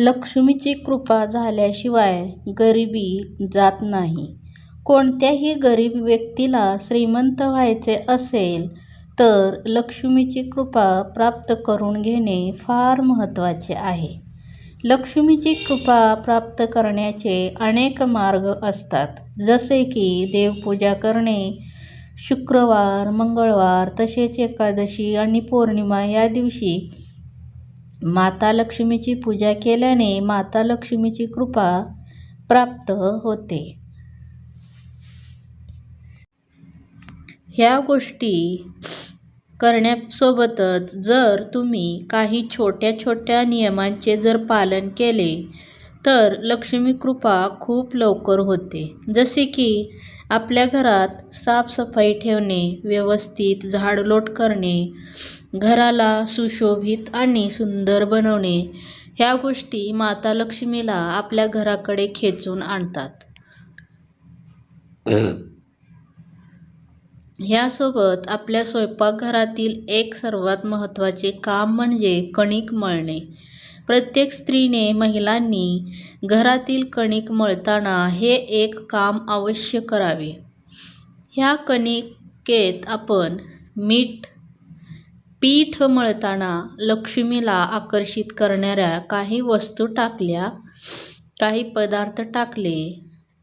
लक्ष्मीची कृपा झाल्याशिवाय गरिबी जात नाही. कोणत्याही गरीब व्यक्तीला श्रीमंत व्हायचे असेल तर लक्ष्मीची कृपा प्राप्त करून घेणे फार महत्त्वाचे आहे. लक्ष्मीची कृपा प्राप्त करण्याचे अनेक मार्ग असतात. जसे की देवपूजा करणे, शुक्रवार, मंगळवार तसेच एकादशी आणि पौर्णिमा या दिवशी माता लक्ष्मीची पूजा केल्याने माता लक्ष्मीची कृपा प्राप्त होते. ह्या गोष्टी करण्यासोबतच जर तुम्ही काही छोट्या छोट्या नियमांचे जर पालन केले तर लक्ष्मी कृपा खूप लवकर होते. जसे की आपल्या घरात साफसफाई ठेवणे, व्यवस्थित झाडलोट करणे, घराला सुशोभित आणि सुंदर बनवणे ह्या गोष्टी माता लक्ष्मीला आपल्या घराकडे खेचून आणतात. ह्यासोबत आपल्या स्वयंपाकघरातील एक सर्वात महत्त्वाचे काम म्हणजे कणिक मळणे. प्रत्येक स्त्रीने, महिलांनी घरातील कणिक मळताना हे एक काम अवश्य करावे. ह्या कणिकेत आपण मीठ, पीठ मळताना लक्ष्मीला आकर्षित करणाऱ्या काही वस्तू टाकल्या, काही पदार्थ टाकले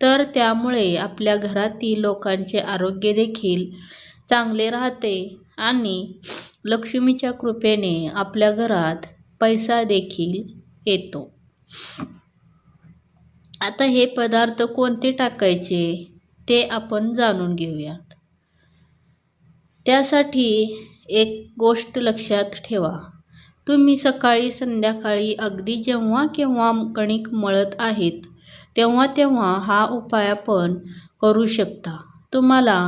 तर त्यामुळे आपल्या घरातील लोकांचे आरोग्य देखील चांगले राहते आणि लक्ष्मीच्या कृपेने आपल्या घरात पैसा देखील येतो. आता हे पदार्थ कोणते टाकायचे ते आपण जाणून घेऊयात. त्यासाठी एक गोष्ट लक्षात ठेवा. तुम्ही सकाळी, संध्याकाळी अगदी जेव्हा केव्हा कणिक मळत आहेत तेव्हा तेव्हा हा उपाय आपण करू शकता. तुम्हाला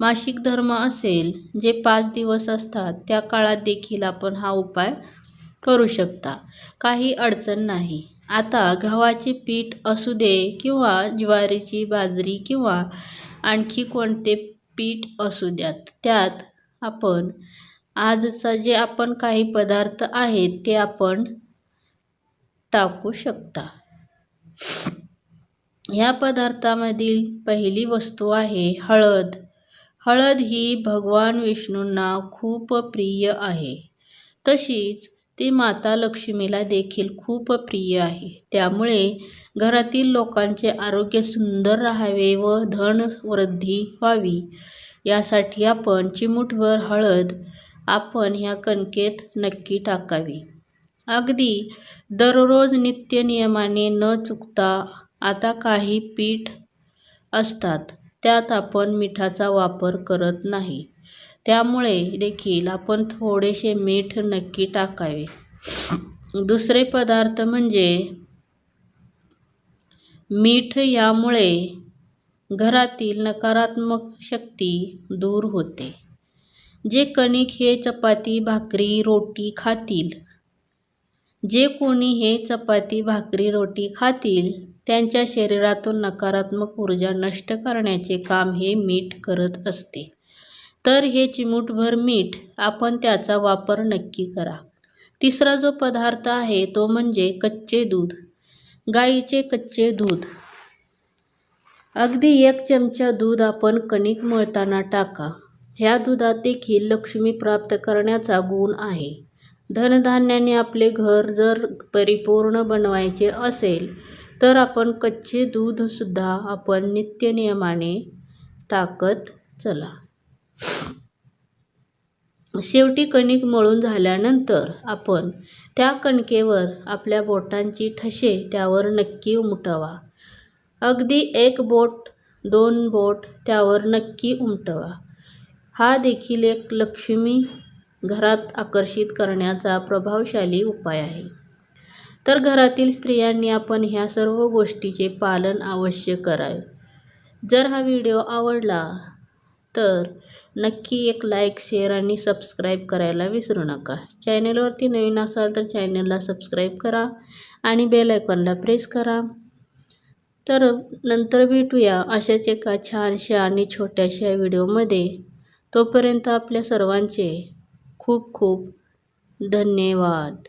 मासिक धर्म असेल, जे पाच दिवस असतात त्या काळात देखील आपण हा उपाय करू शकता. काही अडचण नाही. आता गव्हाचे पीठ असू दे किंवा ज्वारीची, बाजरी किंवा आणखी कोणते पीठ असू द्यात त्यात आपण आजचा जे आपण काही पदार्थ आहेत ते आपण टाकू शकता. ह्या पदार्थामधील पहिली वस्तू आहे हळद. हळद ही भगवान विष्णूंना खूप प्रिय आहे. तशीच ती माता लक्ष्मीला देखील खूप प्रिय आहे. त्यामुळे घरातील लोकांचे आरोग्य सुंदर राहावे व धनवृद्धी व्हावी यासाठी आपण चिमूटभर हळद आपण ह्या कणकेत नक्की टाकावी. अगदी दररोज नित्य नियमाने न चुकता. आता काही पीठ असतात त्यात आपण मिठाचा वापर करत नाही त्यामुळे देखील आपण थोडेसे मीठ नक्की टाकावे. दुसरे पदार्थ म्हणजे मीठ यामुळे घरातील नकारात्मक शक्ती दूर होते. जे कणिक हे चपाती, भाकरी, रोटी खातील, जे कोणी हे चपाती, भाकरी, रोटी खातील त्यांच्या शरीरातून नकारात्मक ऊर्जा नष्ट करण्याचे काम हे मीठ करत असते. तर हे चिमूटभर मीठ आपण त्याचा वापर नक्की करा. तिसरा जो पदार्थ आहे तो म्हणजे कच्चे दूध. गाईचे कच्चे दूध. अगदी एक चमचा दूध आपण कणिक मळताना टाका. ह्या दुधात देखील लक्ष्मी प्राप्त करण्याचा गुण आहे. धनधान्याने आपले घर जर परिपूर्ण बनवायचे असेल तर आपण कच्चे दूधसुद्धा आपण नित्यनियमाने टाकत चला. शेवटी कणिक मळून झाल्यानंतर आपण त्या कणकेवर आपल्या बोटांची ठसे त्यावर नक्की उमटवा. अगदी एक बोट, दोन बोट त्यावर नक्की उमटवा. हा देखील एक लक्ष्मी घरात आकर्षित करण्याचा प्रभावशाली उपाय आहे. तर घरातील स्त्रियांनी आपण ह्या सर्व गोष्टीचे पालन अवश्य करावे. जर हा व्हिडिओ आवडला तर नक्की एक लाईक, शेअर आणि सबस्क्राईब करायला विसरू नका. चॅनेलवरती नवीन असाल तर चॅनेलला सबस्क्राईब करा आणि बेल आयकॉनला प्रेस करा. तर नंतर भेटूया अशाच एका छानशा आणि छोट्याशा व्हिडिओमध्ये. तोपर्यंत आपल्या सर्वांचे खूप खूप धन्यवाद.